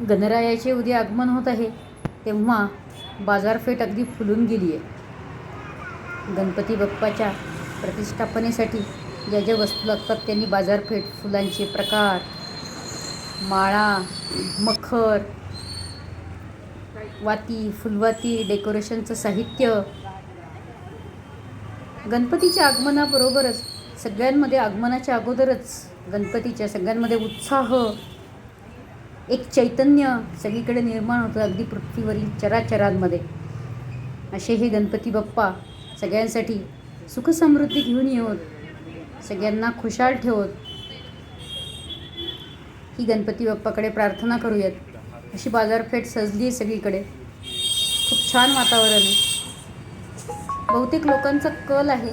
गणरायाचे उद्या आगमन होत आहे तेव्हा बाजारपेठ अगदी फुलून गेली आहे गणपती बाप्पाच्या प्रतिष्ठापनेसाठी ज्या ज्या वस्तू लागतात त्यांनी बाजारपेठ फुलांचे प्रकार माळा मखर वाती फुलवाती डेकोरेशनचं साहित्य. गणपतीच्या आगमनाबरोबरच सगळ्यांमध्ये आगमनाच्या अगोदरच गणपतीच्या सगळ्यांमध्ये उत्साह एक चैतन्य सगळीकडे निर्माण होतं अगदी पृथ्वीवरील चराचरांमध्ये. असे हे गणपती बाप्पा सगळ्यांसाठी सुखसमृद्धी घेऊन येवत सगळ्यांना खुशाल ठेवत ही गणपती बाप्पाकडे प्रार्थना करूयात. अशी बाजारपेठ सजली आहे सगळीकडे. खूप छान वातावरण आहे. बहुतेक लोकांचा कल आहे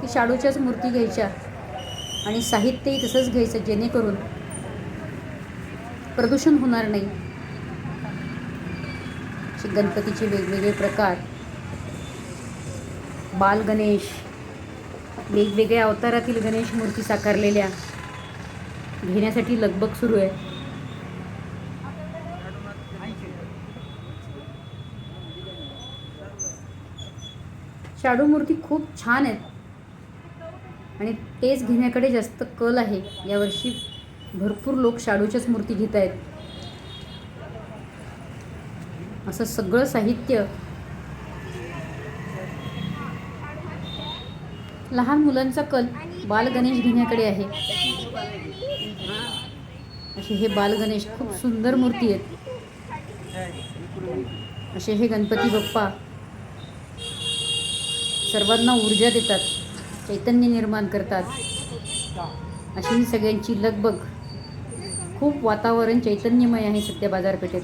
की शाडूच्याच मूर्ती घ्यायच्या आणि साहित्यही तसंच घ्यायचं जेणेकरून प्रदूषण होणार नाही. असे गणपतीचे वेगवेगळे प्रकार. बाल गणेश वेगवेगळ्या अवतारातील गणेश मूर्ती साकारलेल्या घेण्यासाठी लगबग सुरू आहे. शाडू मूर्ती खूप छान आहेत. आणि तेच घेण्याकडे जास्त कल आहे. यावर्षी भरपूर लोक शाडूच्याच मूर्ती घेत आहेत. असं सगळं साहित्य लहान मुलांचा कल बाल गणेश घेण्याकडे आहे. असे हे बाल गणेश खूप सुंदर मूर्ती आहेत. असे हे गणपती बाप्पा सर्वांना ऊर्जा देतात चैतन्य निर्माण करतात. अशी ही सगळ्यांची लगबग खूप वातावरण चैतन्यमय आहे सध्या बाजारपेठेत.